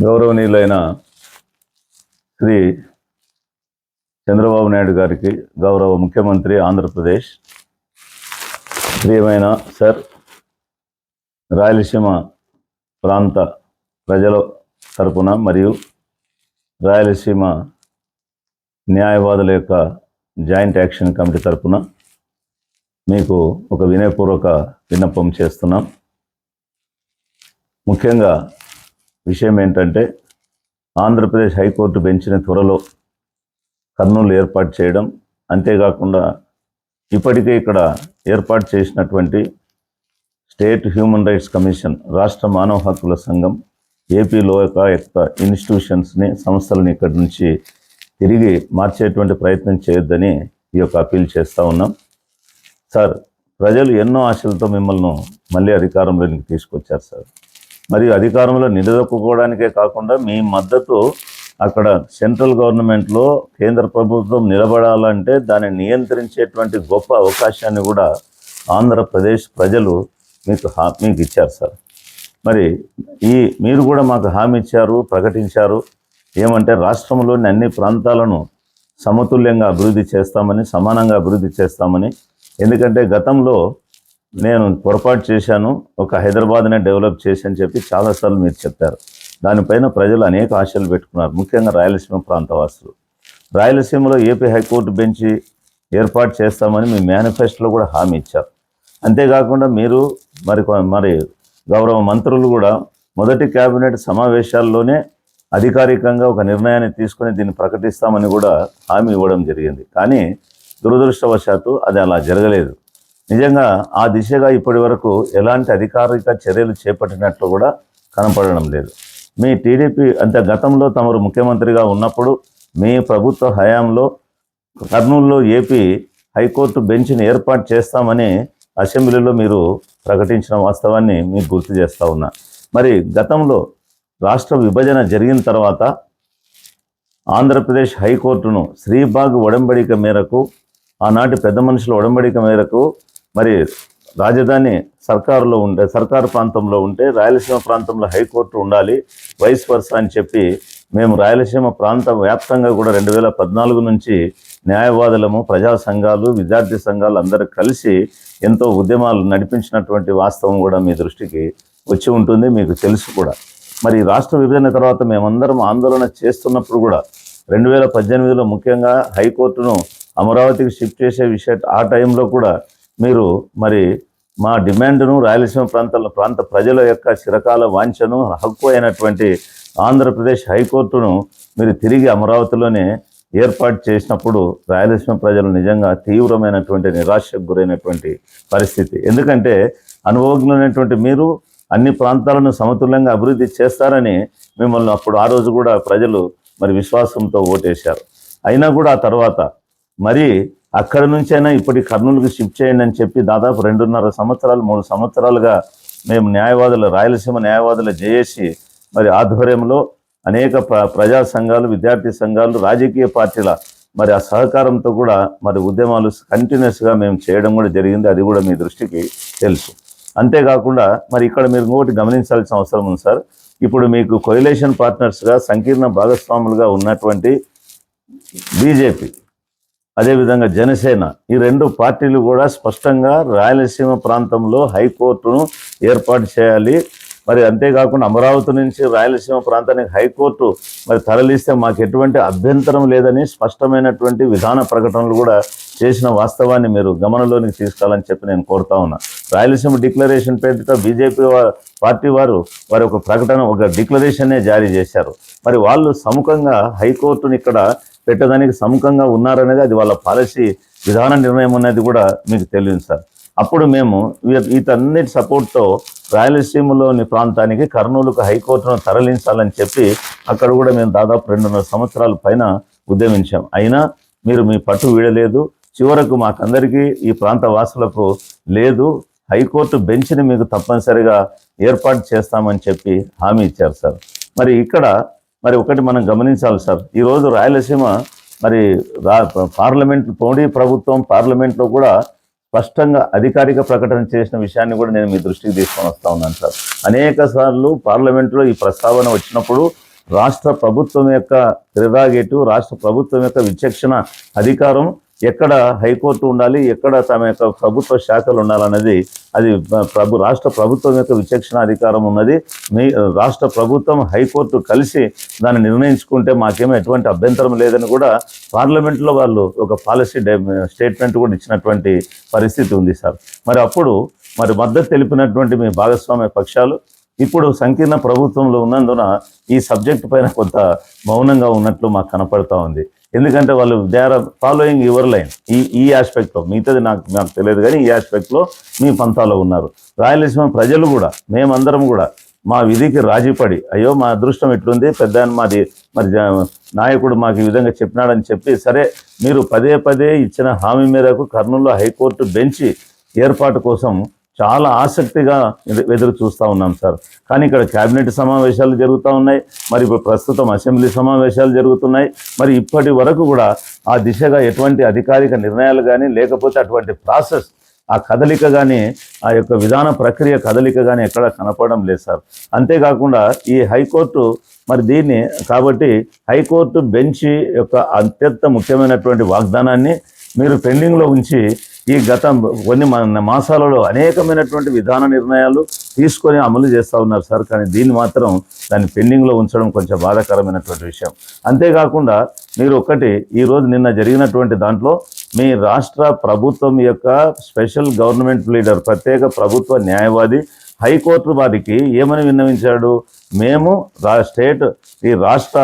గౌరవనీయులైన శ్రీ చంద్రబాబు నాయుడు గారికి గౌరవ ముఖ్యమంత్రి ఆంధ్రప్రదేశ్ ప్రియమైన సార్ రాయలసీమ ప్రాంత ప్రజల తరపున మరియు రాయలసీమ న్యాయవాదుల యొక్క జాయింట్ యాక్షన్ కమిటీ తరపున మీకు ఒక వినయపూర్వక విన్నపం చేస్తున్నాం. ముఖ్యంగా విషయం ఏంటంటే ఆంధ్రప్రదేశ్ హైకోర్టు బెంచ్ని త్వరలో కర్నూలు ఏర్పాటు చేయడం అంతేకాకుండా ఇప్పటికే ఇక్కడ ఏర్పాటు చేసినటువంటి స్టేట్ హ్యూమన్ రైట్స్ కమిషన్ రాష్ట్ర మానవ హక్కుల సంఘం ఏపీ లోకాయుక్త ఇన్స్టిట్యూషన్స్ని సంస్థలని ఇక్కడి నుంచి తిరిగి మార్చేటువంటి ప్రయత్నం చేయొద్దని ఈ యొక్క అప్పీల్ చేస్తూ ఉన్నాం. సార్ ప్రజలు ఎన్నో ఆశలతో మిమ్మల్ని మళ్ళీ అధికారంలోనికి తీసుకొచ్చారు సార్. మరియు అధికారంలో నిలదొక్కుకోవడానికే కాకుండా మీ మద్దతు అక్కడ సెంట్రల్ గవర్నమెంట్లో కేంద్ర ప్రభుత్వం నిలబడాలంటే దాన్ని నియంత్రించేటువంటి గొప్ప అవకాశాన్ని కూడా ఆంధ్రప్రదేశ్ ప్రజలు మీకు హా మీకు ఇచ్చారు సార్. మరి ఈ మీరు కూడా మాకు హామీ ఇచ్చారు ప్రకటించారు. ఏమంటే రాష్ట్రంలోని అన్ని ప్రాంతాలను సమతుల్యంగా అభివృద్ధి చేస్తామని సమానంగా అభివృద్ధి చేస్తామని. ఎందుకంటే గతంలో నేను పొరపాటు చేశాను ఒక హైదరాబాద్నే డెవలప్ చేసి అని చెప్పి చాలాసార్లు మీరు చెప్పారు. దానిపైన ప్రజలు అనేక ఆశలు పెట్టుకున్నారు ముఖ్యంగా రాయలసీమ ప్రాంతవాసులు రాయలసీమలో ఏపీ హైకోర్టు బెంచి ఏర్పాటు చేస్తామని మీ మేనిఫెస్టోలో కూడా హామీ ఇచ్చారు. అంతేకాకుండా మీరు మరి కొ- మరి గౌరవ మంత్రులు కూడా మొదటి కేబినెట్ సమావేశాల్లోనే అధికారికంగా ఒక నిర్ణయాన్ని తీసుకొని దీన్ని ప్రకటిస్తామని కూడా హామీ ఇవ్వడం జరిగింది. కానీ దురదృష్టవశాత్తు అది అలా జరగలేదు. నిజంగా ఆ దిశగా ఇప్పటి వరకు ఎలాంటి అధికారిక చర్యలు చేపట్టినట్లు కూడా కనపడడం లేదు. మీ టీడీపీ అంటే గతంలో తమరు ముఖ్యమంత్రిగా ఉన్నప్పుడు మీ ప్రభుత్వ హయాంలో కర్నూలులో ఏపీ హైకోర్టు బెంచ్ని ఏర్పాటు చేస్తామని అసెంబ్లీలో మీరు ప్రకటించిన వాస్తవాన్ని మీకు గుర్తు చేస్తా ఉన్నా. మరి గతంలో రాష్ట్ర విభజన జరిగిన తర్వాత ఆంధ్రప్రదేశ్ హైకోర్టును శ్రీబాగ్ ఒడంబడిక మేరకు ఆనాటి పెద్ద మనుషుల ఒడంబడిక మేరకు మరి రాజధాని సర్కారులో ఉండే సర్కారు ప్రాంతంలో ఉంటే రాయలసీమ ప్రాంతంలో హైకోర్టు ఉండాలి వైస్ వర్స అని చెప్పి మేము రాయలసీమ ప్రాంత వ్యాప్తంగా కూడా రెండు వేల పద్నాలుగు నుంచి న్యాయవాదులము ప్రజా సంఘాలు విద్యార్థి సంఘాలు అందరూ కలిసి ఎంతో ఉద్యమాలు నడిపించినటువంటి వాస్తవం కూడా మీ దృష్టికి వచ్చి ఉంటుంది మీకు తెలుసు కూడా. మరి రాష్ట్ర విభజన తర్వాత మేమందరం ఆందోళన చేస్తున్నప్పుడు కూడా రెండు వేల పద్దెనిమిదిలో ముఖ్యంగా హైకోర్టును అమరావతికి షిఫ్ట్ చేసే విషయ ఆ టైంలో కూడా మీరు మరి మా డిమాండ్ను రాయలసీమ ప్రాంతాల ప్రాంత ప్రజల యొక్క చిరకాల వాంఛను హక్కు అయినటువంటి ఆంధ్రప్రదేశ్ హైకోర్టును మీరు తిరిగి అమరావతిలోనే ఏర్పాటు చేసినప్పుడు రాయలసీమ ప్రజలు నిజంగా తీవ్రమైనటువంటి నిరాశకు గురైనటువంటి పరిస్థితి. ఎందుకంటే అనుభవజ్ఞులైనటువంటి మీరు అన్ని ప్రాంతాలను సమతుల్యంగా అభివృద్ధి చేస్తారని మిమ్మల్ని అప్పుడు ఆ రోజు కూడా ప్రజలు మరి విశ్వాసంతో ఓటేశారు. అయినా కూడా ఆ తర్వాత మరి అక్కడి నుంచైనా ఇప్పటి కర్నూలుకి షిఫ్ట్ చేయండి అని చెప్పి దాదాపు రెండున్నర సంవత్సరాలు మూడు సంవత్సరాలుగా మేము న్యాయవాదులు రాయలసీమ న్యాయవాదులు జేఏసి మరి ఆధ్వర్యంలో అనేక ప్ర ప్రజా సంఘాలు విద్యార్థి సంఘాలు రాజకీయ పార్టీల మరి ఆ సహకారంతో కూడా మరి ఉద్యమాలు కంటిన్యూస్గా మేము చేయడం కూడా జరిగింది. అది కూడా మీ దృష్టికి తెలుసు. అంతేకాకుండా మరి ఇక్కడ మీరు ఇంకోటి గమనించాల్సిన అవసరం ఉంది సార్. ఇప్పుడు మీకు కొయిలేషన్ పార్ట్నర్స్గా సంకీర్ణ భాగస్వాములుగా ఉన్నటువంటి బీజేపీ అదేవిధంగా జనసేన. ఈ రెండు పార్టీలు కూడా స్పష్టంగా రాయలసీమ ప్రాంతంలో హైకోర్టును ఏర్పాటు చేయాలి. మరి అంతేకాకుండా అమరావతి నుంచి రాయలసీమ ప్రాంతానికి హైకోర్టు మరి తరలిస్తే మాకు ఎటువంటి అభ్యంతరం లేదని స్పష్టమైనటువంటి విధాన ప్రకటనలు కూడా చేసిన వాస్తవాన్ని మీరు గమనంలోనికి తీసుకోవాలని చెప్పి నేను కోరుతా ఉన్నా. రాయలసీమ డిక్లరేషన్ పేరుతో బీజేపీ పార్టీ వారు వారి ఒక ప్రకటన ఒక డిక్లరేషన్నే జారీ చేశారు. మరి వాళ్ళు సముఖంగా హైకోర్టుని ఇక్కడ పెట్టడానికి సముఖంగా ఉన్నారనేది అది వాళ్ళ పాలసీ విధాన నిర్ణయం అనేది కూడా మీకు తెలియదు సార్. అప్పుడు మేము వీటన్నిటి సపోర్ట్తో రాయలసీమలోని ప్రాంతానికి కర్నూలుకు హైకోర్టును తరలించాలని చెప్పి అక్కడ కూడా మేము దాదాపు రెండున్నర సంవత్సరాల పైన ఉద్యమించాం. అయినా మీరు మీ పట్టు వీడలేదు. చివరకు మాకందరికీ ఈ ప్రాంత వాసులకు లేదు. హైకోర్టు బెంచ్ని మీకు తప్పనిసరిగా ఏర్పాటు చేస్తామని చెప్పి హామీ ఇచ్చారు సార్. మరి ఇక్కడ మరి ఒకటి మనం గమనించాలి సార్. ఈరోజు రాయలసీమ మరి రా పార్లమెంట్ మోడీ ప్రభుత్వం పార్లమెంట్లో కూడా స్పష్టంగా అధికారిక ప్రకటన చేసిన విషయాన్ని కూడా నేను మీ దృష్టికి తీసుకొని వస్తా ఉన్నాను సార్. అనేక సార్లు పార్లమెంట్లో ఈ ప్రస్తావన వచ్చినప్పుడు రాష్ట్ర ప్రభుత్వం యొక్క ప్రిరాగేటివ్ రాష్ట్ర ప్రభుత్వం యొక్క విచక్షణ అధికారం ఎక్కడ హైకోర్టు ఉండాలి ఎక్కడ తమ యొక్క ప్రభుత్వ శాఖలు ఉండాలన్నది అది ప్రభు రాష్ట్ర ప్రభుత్వం యొక్క విచక్షణ అధికారం ఉన్నది. మీ రాష్ట్ర ప్రభుత్వం హైకోర్టు కలిసి దాన్ని నిర్ణయించుకుంటే మాకేమో ఎటువంటి అభ్యంతరం లేదని కూడా పార్లమెంట్లో వాళ్ళు ఒక పాలసీ స్టేట్మెంట్ కూడా ఇచ్చినటువంటి పరిస్థితి ఉంది సార్. మరి అప్పుడు మరి మద్దతు తెలిపినటువంటి మీ భాగస్వామ్య పక్షాలు ఇప్పుడు సంకీర్ణ ప్రభుత్వంలో ఉన్నందున ఈ సబ్జెక్ట్ పైన కొంత మౌనంగా ఉన్నట్లు మాకు కనపడతా ఉంది. ఎందుకంటే వాళ్ళు they are following your line ఈ ఈ ఆస్పెక్ట్లో మిగతాది నాకు నాకు తెలియదు కానీ ఈ ఆస్పెక్ట్లో మీ పంతాలో ఉన్నారు. రాయలసీమ ప్రజలు కూడా మేమందరం కూడా మా విధికి రాజీపడి అయ్యో మా అదృష్టం ఇట్లుంది పెద్ద మాది మరి నాయకుడు మాకు ఈ విధంగా చెప్పినాడని చెప్పి సరే మీరు పదే పదే ఇచ్చిన హామీ మేరకు కర్నూలు హైకోర్టు బెంచి ఏర్పాటు కోసం చాలా ఆసక్తిగా ఎదు- ఎదురు చూస్తూ ఉన్నాం సార్. కానీ ఇక్కడ కేబినెట్ సమావేశాలు జరుగుతూ ఉన్నాయి. మరి ఇప్పుడు ప్రస్తుతం అసెంబ్లీ సమావేశాలు జరుగుతున్నాయి. మరి ఇప్పటి వరకు కూడా ఆ దిశగా ఎటువంటి అధికారిక నిర్ణయాలు కానీ లేకపోతే అటువంటి ప్రాసెస్ ఆ కదలిక కానీ ఆ యొక్క విధాన ప్రక్రియ కదలిక కానీ ఎక్కడ కనపడడం లేదు సార్. అంతేకాకుండా ఈ హైకోర్టు మరి దీన్ని కాబట్టి హైకోర్టు బెంచ్ యొక్క అత్యంత ముఖ్యమైనటువంటి వాగ్దానాన్ని మీరు పెండింగ్లో ఉంచి ఈ గత కొన్ని మా- మాసాలలో అనేకమైనటువంటి విధాన నిర్ణయాలు తీసుకొని అమలు చేస్తూ ఉన్నారు సార్. కానీ దీన్ని మాత్రం దాన్ని పెండింగ్లో ఉంచడం కొంచెం బాధాకరమైనటువంటి విషయం. అంతేకాకుండా మీరు ఒకటి ఈరోజు నిన్న జరిగినటువంటి దాంట్లో మీ రాష్ట్ర ప్రభుత్వం యొక్క స్పెషల్ గవర్నమెంట్ లీడర్ ప్రత్యేక ప్రభుత్వ న్యాయవాది హైకోర్టు వారికి ఏమని విన్నవించాడు? మేము రా స్టేట్ ఈ రాష్ట్ర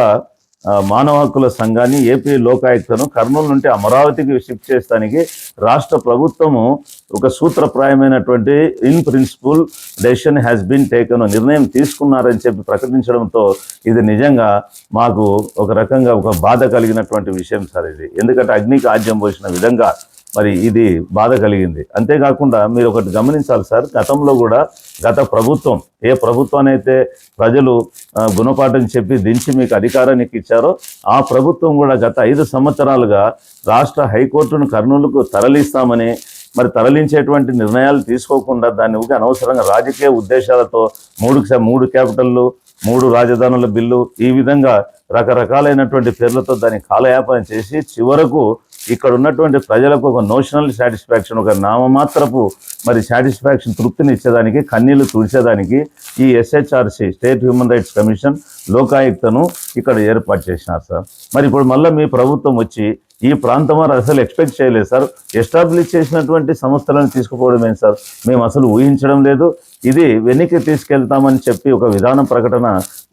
మానవ హక్కుల సంఘాన్ని ఏపీ లోకాయుక్తను కర్నూలు నుండి అమరావతికి షిఫ్ట్ చేస్తానికి రాష్ట్ర ప్రభుత్వము ఒక సూత్రప్రాయమైనటువంటి in principle decision has been taken నిర్ణయం తీసుకున్నారని చెప్పి ప్రకటించడంతో ఇది నిజంగా మాకు ఒక రకంగా ఒక బాధ కలిగినటువంటి విషయం సార్ ఇది. ఎందుకంటే అగ్నికి ఆజ్యం పోసిన విధంగా మరి ఇది బాధ కలిగింది. అంతేకాకుండా మీరు ఒకటి గమనించాలి సార్ గతంలో కూడా గత ప్రభుత్వం ఏ ప్రభుత్వానైతే అయితే ప్రజలు గుణపాఠం చెప్పి దించి మీకు అధికారానికి ఇచ్చారో ఆ ప్రభుత్వం కూడా గత ఐదు సంవత్సరాలుగా రాష్ట్ర హైకోర్టును కర్నూలుకు తరలిస్తామని మరి తరలించేటువంటి నిర్ణయాలు తీసుకోకుండా దాన్ని ఊరికే అనవసరంగా రాజకీయ ఉద్దేశాలతో మూడు మూడు క్యాపిటల్లు మూడు రాజధానుల బిల్లు ఈ విధంగా రకరకాలైనటువంటి పేర్లతో దాన్ని కాలయాపన చేసి చివరకు ఇక్కడ ఉన్నటువంటి ప్రజలకు ఒక నోషనల్ సాటిస్ఫాక్షన్ ఒక నామమాత్రపు మరి సాటిస్ఫాక్షన్ తృప్తిని ఇచ్చేదానికి కన్నీళ్ళు తుడిచేదానికి ఈ SHRC state human rights commission లోకాయుక్తను ఇక్కడ ఏర్పాటు చేసినారు సార్. మరి ఇప్పుడు మళ్ళీ మీ ప్రభుత్వం వచ్చి ఈ ప్రాంతం వారు అసలు ఎక్స్పెక్ట్ చేయలేదు సార్. ఎస్టాబ్లిష్ చేసినటువంటి సంస్థలను తీసుకుపోవడమే సార్? మేము అసలు ఊహించడం లేదు. ఇది వెనక్కి తీసుకెళ్తామని చెప్పి ఒక విధాన ప్రకటన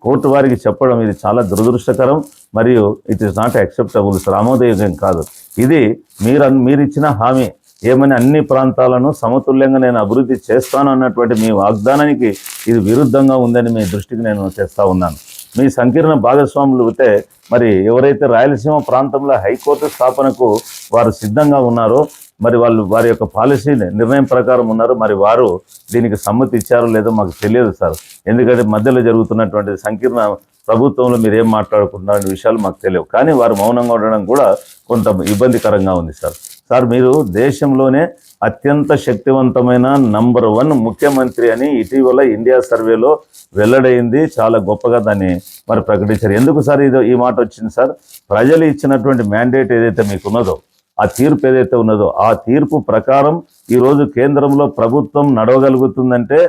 కోర్టు వారికి చెప్పడం ఇది చాలా దురదృష్టకరం మరియు it is not acceptable sir. ఆమోదయోగ్యం కాదు. ఇది మీరు మీరు ఇచ్చిన హామీ. ఏమని అన్ని ప్రాంతాలను సమతుల్యంగా నేను అభివృద్ధి చేస్తాను అన్నటువంటి మీ వాగ్దానానికి ఇది విరుద్ధంగా ఉందని మీ దృష్టికి నేను చేస్తూ ఉన్నాను. మీ సంకీర్ణ భాగస్వాములు అయితే మరి ఎవరైతే రాయలసీమ ప్రాంతంలో హైకోర్టు స్థాపనకు వారు సిద్ధంగా ఉన్నారో మరి వాళ్ళు వారి యొక్క పాలసీ నిర్ణయం ప్రకారం ఉన్నారు మరి వారు దీనికి సమ్మతి ఇచ్చారో లేదో మాకు తెలియదు సార్. ఎందుకంటే మధ్యలో జరుగుతున్నటువంటి సంకీర్ణ ప్రభుత్వంలో మీరు ఏం మాట్లాడుకుంటున్నారు విషయాలు మాకు తెలియవు. కానీ వారు మౌనంగా ఉండడం కూడా కొంత ఇబ్బందికరంగా ఉంది సార్. సార్ మీరు దేశంలోనే అత్యంత శక్తివంతమైన నంబర్ వన్ ముఖ్యమంత్రి అని ఇటీవల ఇండియా సర్వేలో వెల్లడైంది. చాలా గొప్పగా దాన్ని మరి ప్రకటించారు. ఎందుకు సార్ ఇది ఈ మాట వచ్చింది సార్? ప్రజలు ఇచ్చినటువంటి మ్యాండేట్ ఏదైతే మీకు ఉన్నదో ఆ తీర్పు ఏదైతే ఉన్నదో ఆ తీర్పు ప్రకారం ఈరోజు కేంద్రంలో ప్రభుత్వం నడవగలుగుతుందంటే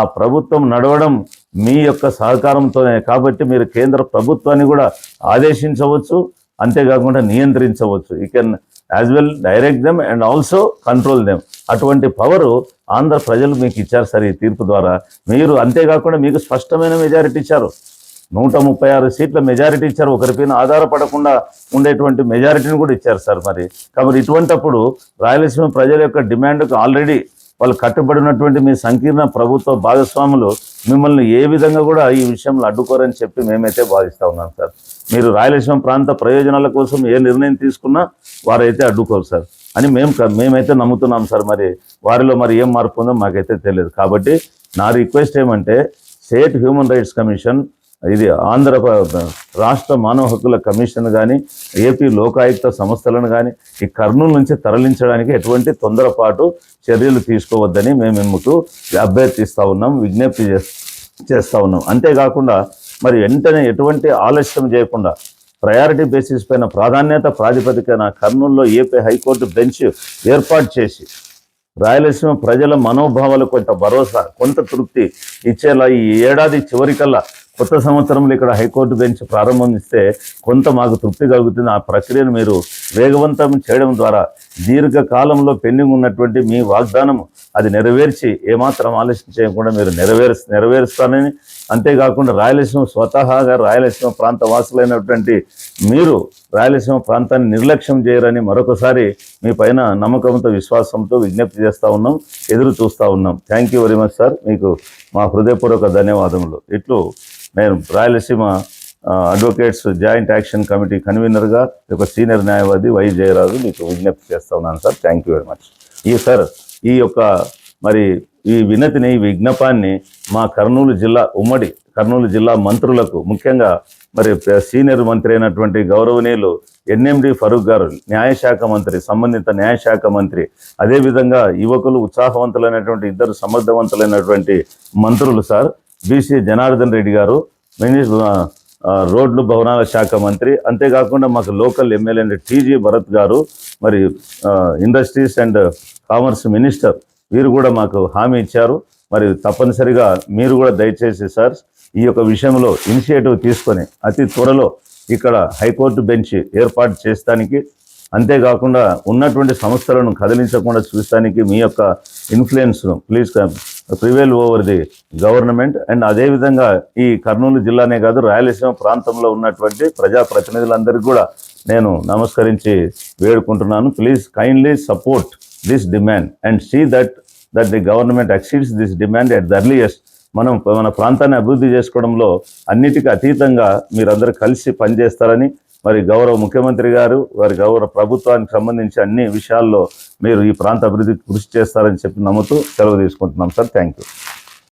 ఆ ప్రభుత్వం నడవడం మీ యొక్క సహకారంతోనే. కాబట్టి మీరు కేంద్ర ప్రభుత్వాన్ని కూడా ఆదేశించవచ్చు అంతేకాకుండా నియంత్రించవచ్చు. You can as well direct them and also control them అటువంటి పవరు ఆంధ్ర ప్రజలు మీకు ఇచ్చారు సార్ ఈ తీర్పు ద్వారా. మీరు అంతేకాకుండా మీకు స్పష్టమైన మెజారిటీ ఇచ్చారు. నూట ముప్పై ఆరు సీట్ల మెజారిటీ ఇచ్చారు. ఒకరిపైన ఆధారపడకుండా ఉండేటువంటి మెజారిటీని కూడా ఇచ్చారు సార్ మరి. కాబట్టి ఇటువంటప్పుడు రాయలసీమ ప్రజల యొక్క డిమాండ్కు ఆల్రెడీ వాళ్ళు కట్టుబడినటువంటి మీ సంకీర్ణ ప్రభుత్వ భాగస్వాములు మిమ్మల్ని ఏ విధంగా కూడా ఈ విషయంలో అడ్డుకోరని చెప్పి మేమైతే భావిస్తా ఉన్నాం సార్. మీరు రాయలసీమ ప్రాంత ప్రయోజనాల కోసం ఏ నిర్ణయం తీసుకున్నా వారైతే అడ్డుకోరు సార్. అని మేము మేమైతే నమ్ముతున్నాం సార్ మరి. వారిలో మరి ఏం మార్పు ఉందో మాకైతే తెలియదు. కాబట్టి నా రిక్వెస్ట్ ఏమంటే స్టేట్ హ్యూమన్ రైట్స్ కమిషన్ ఇది ఆంధ్ర రాష్ట్ర మానవ హక్కుల కమిషన్ కానీ ఏపీ లోకాయుక్త సంస్థలను కానీ ఈ కర్నూలు నుంచి తరలించడానికి ఎటువంటి తొందరపాటు చర్యలు తీసుకోవద్దని మేము మీకు అభ్యర్థిస్తూ ఉన్నాం విజ్ఞప్తి చేస్తా ఉన్నాం. అంతేకాకుండా మరి వెంటనే ఎటువంటి ఆలస్యం చేయకుండా ప్రయారిటీ బేసిస్ పైన ప్రాధాన్యత ప్రాతిపదికన కర్నూలులో ఏపీ హైకోర్టు బెంచ్ ఏర్పాటు చేసి రాయలసీమ ప్రజల మనోభావాలు కొంత భరోసా కొంత తృప్తి ఇచ్చేలా ఈ ఏడాది చివరికల్లా కొత్త సంవత్సరంలో ఇక్కడ హైకోర్టు బెంచ్ ప్రారంభిస్తే కొంత మాకు తృప్తి కలుగుతుంది. ఆ ప్రక్రియను మీరు వేగవంతం చేయడం ద్వారా దీర్ఘకాలంలో పెండింగ్ ఉన్నటువంటి మీ వాగ్దానం అది నెరవేర్చి ఏమాత్రం ఆలస్యం చేయకుండా మీరు నెరవేరు నెరవేరుస్తానని. అంతేకాకుండా రాయలసీమ స్వతహాగా రాయలసీమ ప్రాంత వాసులైనటువంటి మీరు రాయలసీమ ప్రాంతాన్ని నిర్లక్ష్యం చేయరని మరొకసారి మీ పైన నమ్మకంతో విశ్వాసంతో విజ్ఞప్తి చేస్తూ ఉన్నాం ఎదురు చూస్తూ ఉన్నాం. Thank you very much sir మీకు మా హృదయపూర్వక ధన్యవాదములు. ఇట్లు నేను Rayalaseema advocates joint action committee కన్వీనర్గా ఒక సీనియర్ న్యాయవాది వై జయరాజు మీకు విజ్ఞప్తి చేస్తా ఉన్నాను sir. Thank you very much ఈ సార్ ఈ యొక్క మరి ఈ వినతిని ఈ విజ్ఞపాన్ని మా కర్నూలు జిల్లా ఉమ్మడి కర్నూలు జిల్లా మంత్రులకు ముఖ్యంగా మరి సీనియర్ మంత్రి అయినటువంటి గౌరవనీయులు ఎన్ఎండి ఫరూక్ గారు న్యాయశాఖ మంత్రి సంబంధిత న్యాయశాఖ మంత్రి అదేవిధంగా యువకులు ఉత్సాహవంతులైనటువంటి ఇద్దరు సమర్థవంతులైనటువంటి మంత్రులు సార్ బీసీ జనార్దన్ రెడ్డి గారు మినిస్టర్ రోడ్లు భవనాల శాఖ మంత్రి. అంతేకాకుండా మాకు లోకల్ ఎమ్మెల్యే టీజీ భరత్ గారు మరి ఇండస్ట్రీస్ అండ్ కామర్స్ మినిస్టర్ వీరు కూడా మాకు హామీ ఇచ్చారు. మరి తప్పనిసరిగా మీరు కూడా దయచేసి సార్ ఈ యొక్క విషయంలో ఇనిషియేటివ్ తీసుకొని అతి త్వరలో ఇక్కడ హైకోర్టు బెంచ్ ఏర్పాటు చేస్తానికి అంతేకాకుండా ఉన్నటువంటి సంస్థలను కదిలించకుండా చూడటానికి మీ యొక్క ఇన్ఫ్లుయెన్స్ను please prevail over the government and అదేవిధంగా ఈ కర్నూలు జిల్లానే కాదు రాయలసీమ ప్రాంతంలో ఉన్నటువంటి ప్రజాప్రతినిధులందరికీ కూడా నేను నమస్కరించి వేడుకుంటున్నాను. Please kindly support this demand and see that that the government exceeds this demand at the earliest మనం మన ప్రాంతాన్ని అభివృద్ధి చేసుకోవడంలో అన్నిటికీ అతీతంగా మీరందరూ కలిసి పనిచేస్తారని మరి గౌరవ ముఖ్యమంత్రి గారు వారి గౌరవ ప్రభుత్వానికి సంబంధించి అన్ని విషయాల్లో మీరు ఈ ప్రాంత అభివృద్ధికి కృషి చేస్తారని చెప్పి నమ్ముతూ సెలవు తీసుకుంటున్నాం సార్. Thank you.